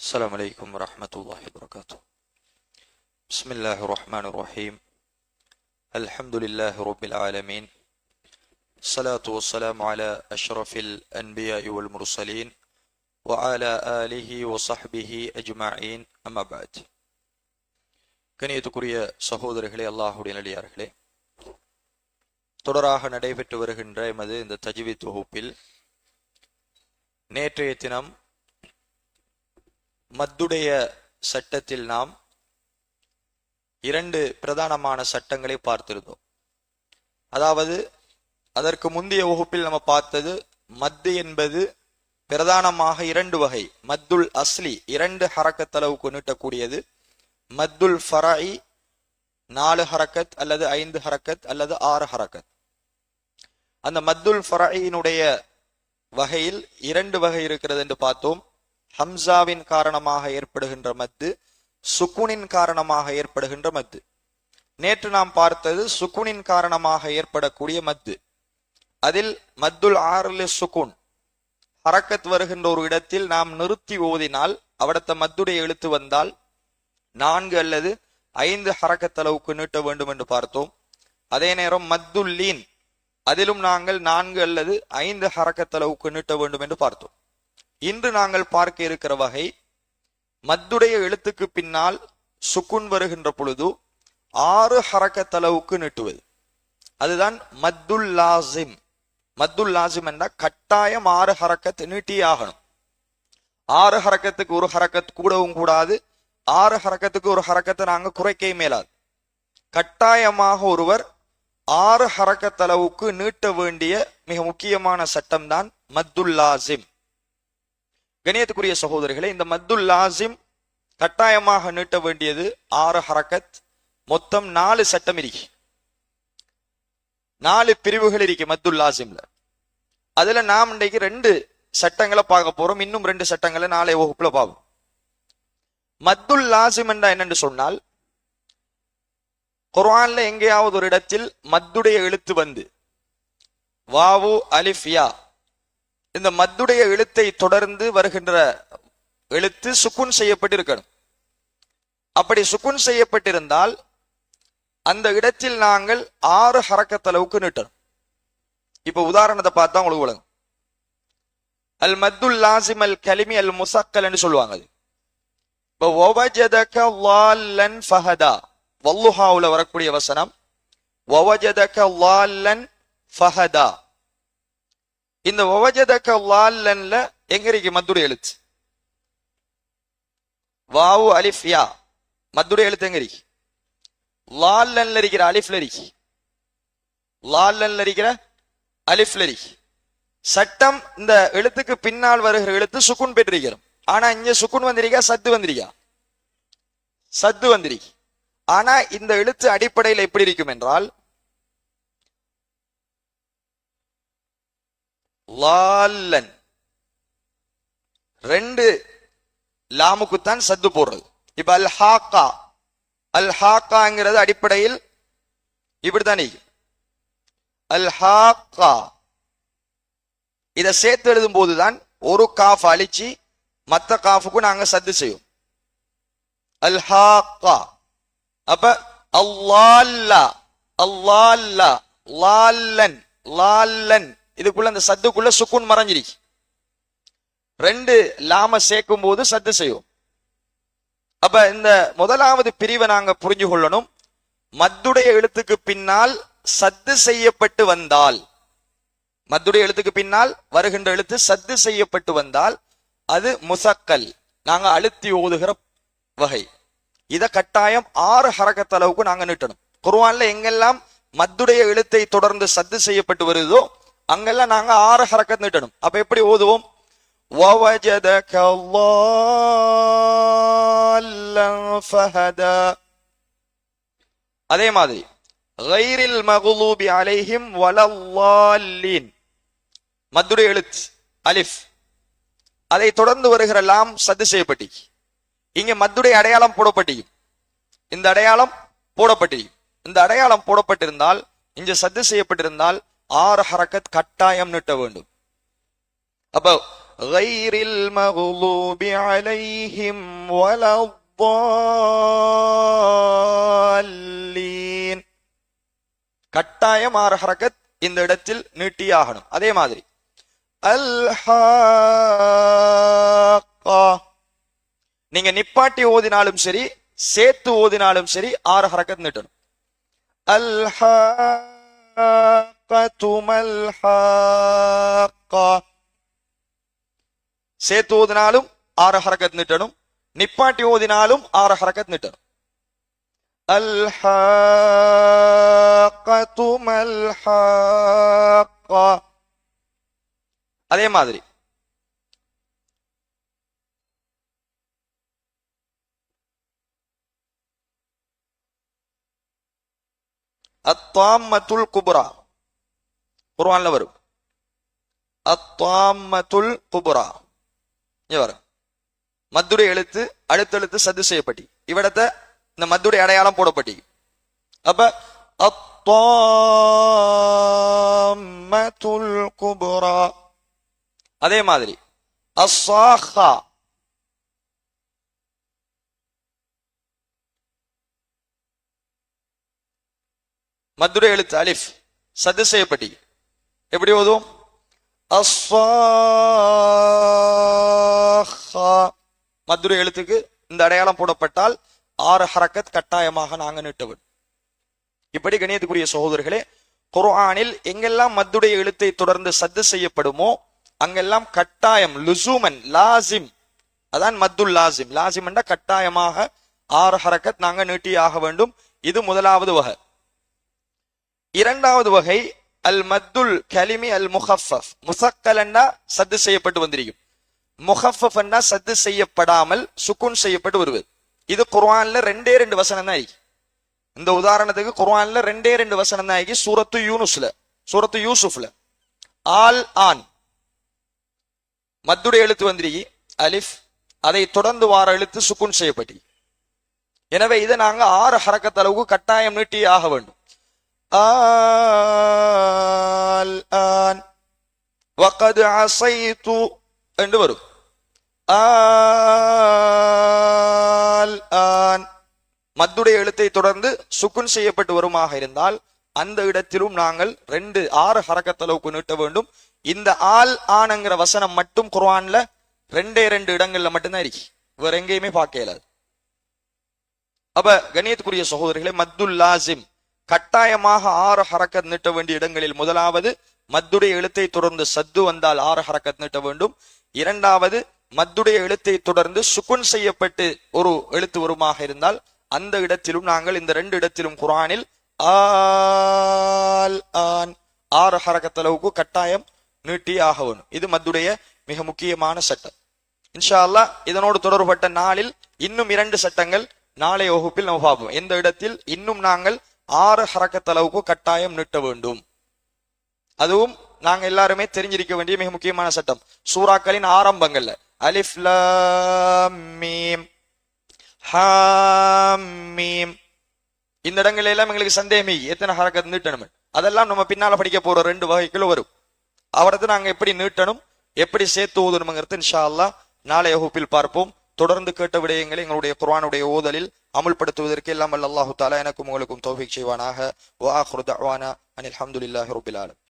السلام عليكم ورحمة الله وبركاته بسم الله الرحمن الرحيم الحمد لله رب العالمين الصلاة والسلام على أشرف الأنبياء والمرسلين وعلى آله وصحبه أجمعين أما بعد கணியத்துக்குரிய சகோதரர்களே அல்லாஹுடைய நல்லியார்களே தொடராக நடைபெற்று வருகின்ற எமது இந்த தஜ்வீத் தொகுப்பில் நேற்றைய தினம் மத்துடைய சட்டத்தில் நாம் இரண்டு பிரதானமான சட்டங்களை பார்த்திருந்தோம். அதாவது அதற்கு முந்தைய வகுப்பில் நம்ம பார்த்தது மத்து என்பது பிரதானமாக இரண்டு வகை மத்துல் அஸ்லி இரண்டு ஹரக்கத்தளவுக்கு நீட்டக்கூடியது. மத்துல் ஃபராயி நாலு ஹரக்கத் அல்லது ஐந்து ஹரக்கத் அல்லது ஆறு ஹரக்கத். அந்த மத்துல் ஃபராயினுடைய வகையில் இரண்டு வகை இருக்கிறது என்று பார்த்தோம். ஹம்சாவின் காரணமாக ஏற்படுகின்ற மத்து சுக்குனின் காரணமாக ஏற்படுகின்ற மத்து. நேற்று நாம் பார்த்தது சுக்குனின் காரணமாக ஏற்படக்கூடிய மத்து. அதில் மத்துல் ஆறுல சுக்குன் ஹரக்கத் வருகின்ற ஒரு இடத்தில் நாம் நிறுத்தி ஓதினால் அவடத்த மத்துடைய எழுத்து வந்தால் நான்கு அல்லது ஐந்து ஹரக்கத் அளவுக்கு நீட்ட வேண்டும் என்று பார்த்தோம். அதே நேரம் மத்துல்லீன் அதிலும் நாங்கள் நான்கு அல்லது ஐந்து ஹரக்கத் அளவுக்கு நீட்ட வேண்டும் என்று பார்த்தோம். இன்று நாங்கள் பார்க்க இருக்கிற வகை மத்துடைய எழுத்துக்கு பின்னால் சுக்குன் வருகின்ற பொழுது ஆறு ஹரக்கத்தளவுக்கு நீட்டுவது. அதுதான் மத்துல் லாசிம். மத்துல் லாசிம் என்றால் கட்டாயம் ஆறு ஹரக்கத் நீட்டியே ஆகணும். ஆறு ஹரக்கத்துக்கு ஒரு ஹரக்கத் கூடவும் கூடாது. ஆறு ஹரக்கத்துக்கு ஒரு ஹரக்கத்தை நாங்கள் குறைக்கவே மேலாது. கட்டாயமாக ஒருவர் ஆறு ஹரக்கத்தளவுக்கு நீட்ட வேண்டிய மிக முக்கியமான சட்டம் தான் மத்துல் லாசிம். கணியத்துக்குரிய சகோதரிகளை இந்த மத்துல் லாசிம் கட்டாயமாக நீட்ட வேண்டியது ஆறு ஹரக்கத் மொத்தம் நாலு சட்டம் இருக்கு நாலு பிரிவுகள் இருக்கு மத்துல் லாசிம்ல. அதுல நாம் இன்றைக்கு ரெண்டு சட்டங்களை பார்க்க போறோம். இன்னும் ரெண்டு சட்டங்களை நாளை வகுப்புல பார்ப்போம். மத்துல் லாசிம் என்றா என்னன்னு சொன்னால் குர்ஆன்ல எங்கேயாவது ஒரு இடத்தில் மத்துடைய எழுத்து வந்து வாவு அலிஃப் யா இந்த மத்துடைய எழுத்தை தொடர்ந்து வருகின்ற எழுத்து சுக்குன் செய்யப்பட்டிருக்கணும். அப்படி சுக்குன் செய்யப்பட்டிருந்தால் அந்த இடத்தில் நாங்கள் ஆறு ஹரக்கத்தளவுக்கு நீட்டணும். இப்ப உதாரணத்தை பார்த்தா உங்களுக்கு விளங்கும். அல் மத்துல் லாசிம் அல் கலிமி அல் முசக்கல் சொல்லுவாங்க அது. இப்போ ஒவஜதக லால்லன் ஃபஹதா. வல்லுஹாவுல வரக்கூடிய வசனம் ஒவஜதக லால்லன் ஃபஹதா. இந்த ஒவஜதக்க லால்லன்ல எங்க இருக்கு மத்துடைய எழுத்து? வாவு அலிஃப் யா. மத்துடைய எழுத்து எங்க இருக்கு லால்லன்ல இருக்கிற அலிஃப்ல இருக்கு. லால்லன்ல இருக்கிற அலிஃப்ல இருக்கு. சட்டம் இந்த எழுத்துக்கு பின்னால் வருகிற எழுத்து சுக்குன் பெற்றிருக்கிறோம். ஆனா இங்க சுக்குன் வந்திருக்கா சத்து வந்திருக்கா? சத்து வந்திருக்கு. ஆனா இந்த எழுத்து அடிப்படையில் எப்படி இருக்கும் என்றால் லால்லன். ரெண்டு லாமுக்குத்தான் சத்து போடுறது. இப்ப அல் ஹாக்கா அல் ஹாக்காங்கிறது அடிப்படையில் இப்படித்தான் அல் ஹாக்கா இதை சேர்த்து எழுதும் போதுதான் ஒரு காஃப் அழிச்சு மத்த காஃபுக்கு நாங்க சத்து செய்வோம். அல் ஹாக்கா அப்ப அல்லால்லா. அல்லால்லா. லால்லன். லால்லன். இதுக்குள்ள அந்த சத்துக்குள்ள சுக்குன் மறைஞ்சிருக்கு ரெண்டு லாம சேர்க்கும் போது சத்து செய்வோம் அப்ப இந்த முதலாவது பிரிவை நாங்க புரிஞ்சு கொள்ளணும். மத்துடைய எழுத்துக்கு பின்னால் சத்து செய்யப்பட்டு வந்தால் மத்துடைய எழுத்துக்கு பின்னால் வருகின்ற எழுத்து சத்து செய்யப்பட்டு வந்தால் அது முசக்கல். நாங்க அழுத்தி ஓதுகிற வகை. இத கட்டாயம் ஆறு ஹரக்கத் அளவுக்கு நாங்க நீட்டணும். குர்வான்ல எங்கெல்லாம் மத்துடைய எழுத்தை தொடர்ந்து சத்து செய்யப்பட்டு வருதோ அங்கெல்லாம் நாங்க ஆறு ஹரக்கத் நீட்டணும் அப்ப எப்படி ஓதுவோம் ووجدك ضالا فهدى அதே மாதிரி غير المغضوب عليهم ولا الضالين மத்துடைய எழுத்து அலிஃப் அதை தொடர்ந்து வருகிற லாம் சத்து செய்யப்பட்டி இங்க மத்துடைய அடையாளம் போடப்பட்டி இந்த அடையாளம் போடப்பட்டி இந்த அடையாளம் போடப்பட்டிருந்தால் இங்க சத்து செய்யப்பட்டிருந்தால் ஆறு ஹரக்கத் கட்டாயம் நீட்ட வேண்டும் அப்ப غير المغضوب عليهم ولا الضالين கட்டாயம் ஆறு ஹரக்கத் இந்த இடத்தில் நீட்டியாகணும் அதே மாதிரி அல்ஹாக்கா நீங்க நிப்பாட்டி ஓதினாலும் சரி சேர்த்து ஓதினாலும் சரி ஆறு ஹரக்கத் நீட்டணும் அல்ஹாக்கத்து மல்ஹாக்கா சேர்த்து ஓதினாலும் ஆறு ஹரக்கத் நிட்டணும் நிப்பாட்டி ஓதினாலும் ஆறு ஹரக்கத் நிட்டணும் அல்ஹாக்கத்து மல்ஹாக்கா அதே மாதிரி அத்தாமத்துல் குபுரா. குர்ஆன்ல வரும். அத்தாமத்துல் குபுரா. வரும். மதுரை எழுத்து அடுத்தெழுத்து சது செய்யப்பட்டி. இவ்விடத்தை இந்த மதுரை அடையாளம் போடப்பட்டி. அப்ப அத்தாமத்துல் குபுரா. அதே மாதிரி அசாஹா. மதுரை எழுத்து அலிஃப் சதுசெய்யப்பட்டி எப்படி ஓதுவோம்? மதுரை எழுத்துக்கு இந்த அடையாளம் போடப்பட்டால் ஆறு ஹரக்கத் கட்டாயமாக நாங்கள் நீட்டவன் இப்படி கணியத்துக்குரிய சகோதரர்களே குர்ஆனில் எங்கெல்லாம் மத்துடைய எழுத்தை தொடர்ந்து சத்து செய்யப்படுமோ அங்கெல்லாம் கட்டாயம் லுசூமன் லாசிம். அதான் மத்துல் லாசிம். லாசிம் என்ற கட்டாயமாக ஆறு ஹரக்கத் நாங்கள் நீட்டி ஆக வேண்டும். இது முதலாவது வகை. இரண்டாவது வகை அல் மத்துல் கலிமி அல் முஹஃபஃப் முசக்கலன்னா சத்து செய்யப்பட்டு வந்திருக்கும். முஹஃபஃப்னா சத்து செய்யப்படாமல் சுக்குன் செய்யப்பட்டு வருவது. இது குர்ஆன்ல ரெண்டே ரெண்டு வசனம் தான் இருக்கு. இந்த உதாரணத்துக்கு குர்ஆன்ல ரெண்டே ரெண்டு வசனம் தான் இருக்கு. சூரத்து யூனுஸ்ல சூரத்து யூசுஃப்ல. All on. மத்துடைய எழுத்து வந்திருக்கி. அலிஃப் அதை தொடர்ந்து வார எழுத்து சுக்குன் செய்யப்பட்டி எனவே இதை நாங்கள் ஆறு ஹரக்கத்தளவுக்கு கட்டாயம் நீட்டி ஆக வேண்டும். الآن. وقد عصيت. அசைத்து என்று வரும் ஆன் மத்துடைய எழுத்தை தொடர்ந்து சுக்குன் செய்யப்பட்டு வருமாக இருந்தால் அந்த இடத்திலும் நாங்கள் ரெண்டு ஆறு ஹரக்கத்தளவுக்கு நீட்ட வேண்டும் இந்த ஆல் ஆனங்கிற வசனம் மட்டும் குர்ஆன்ல ரெண்டே ரெண்டு இடங்கள்ல மட்டும்தான் இருக்கு வேற எங்கேயுமே பார்க்க இயலாது அப்ப கணியத்துக்குரிய சகோதரிகளை மத்துல் லாசிம் கட்டாயமாக ஆறு ஹரக்கத் நீட்ட வேண்டிய இடங்களில் முதலாவது மத்துடைய எழுத்தை தொடர்ந்து சத்து வந்தால் ஆறு ஹரக்கத் நீட்ட வேண்டும். இரண்டாவது மத்துடைய எழுத்தை தொடர்ந்து சுக்குன் செய்யப்பட்டு ஒரு எழுத்து வருமாக இருந்தால் அந்த இடத்திலும் நாங்கள் இந்த ரெண்டு இடத்திலும் குரானில் ஆல் ஆன் ஆறு ஹரக்கத்தளவுக்கு கட்டாயம் நீட்டி ஆக வேணும் இது மத்துடைய மிக முக்கியமான சட்டம். இன்ஷா அல்லாஹ் இதனோடு தொடர்பட்ட நாளில் இன்னும் இரண்டு சட்டங்கள் நாளைய வகுப்பில் நம்ம பார்ப்போம் எந்த இடத்தில் இன்னும் நாங்கள் ஆறு ஹரக்கத்தளவுக்கு கட்டாயம் நீட்ட வேண்டும். அதுவும் நாங்க எல்லாருமே தெரிஞ்சிருக்க வேண்டிய மிக முக்கியமான சட்டம். சூறாக்களின் ஆரம்பங்கள்ல. அலிஃப் மீம். மீம். இந்த இடங்கள் எல்லாம் எங்களுக்கு சந்தேகமே எத்தனை ஹரக்கத் நீட்டணும் அதெல்லாம் நம்ம பின்னால படிக்க போற ரெண்டு வகைக்குள்ள வரும். அவரது நாங்க எப்படி நீட்டணும் எப்படி சேர்த்து ஓதணுங்கிறது இன்ஷா அல்லாஹ் நாளைய வகுப்பில் பார்ப்போம். தொடர்ந்து கேட்ட விடயங்களை எங்களுடைய குர்வானுடைய ஓதலில் அமுல்படுத்துவதற்கு எல்லாம் அல்லாஹு தாலா எனக்கும் உங்களுக்கும் தௌஃபீக் செய்வானாக. வா ஆஹிரு அனில் அஹமதுல்லாஹி ரப்பில் ஆலமீன்.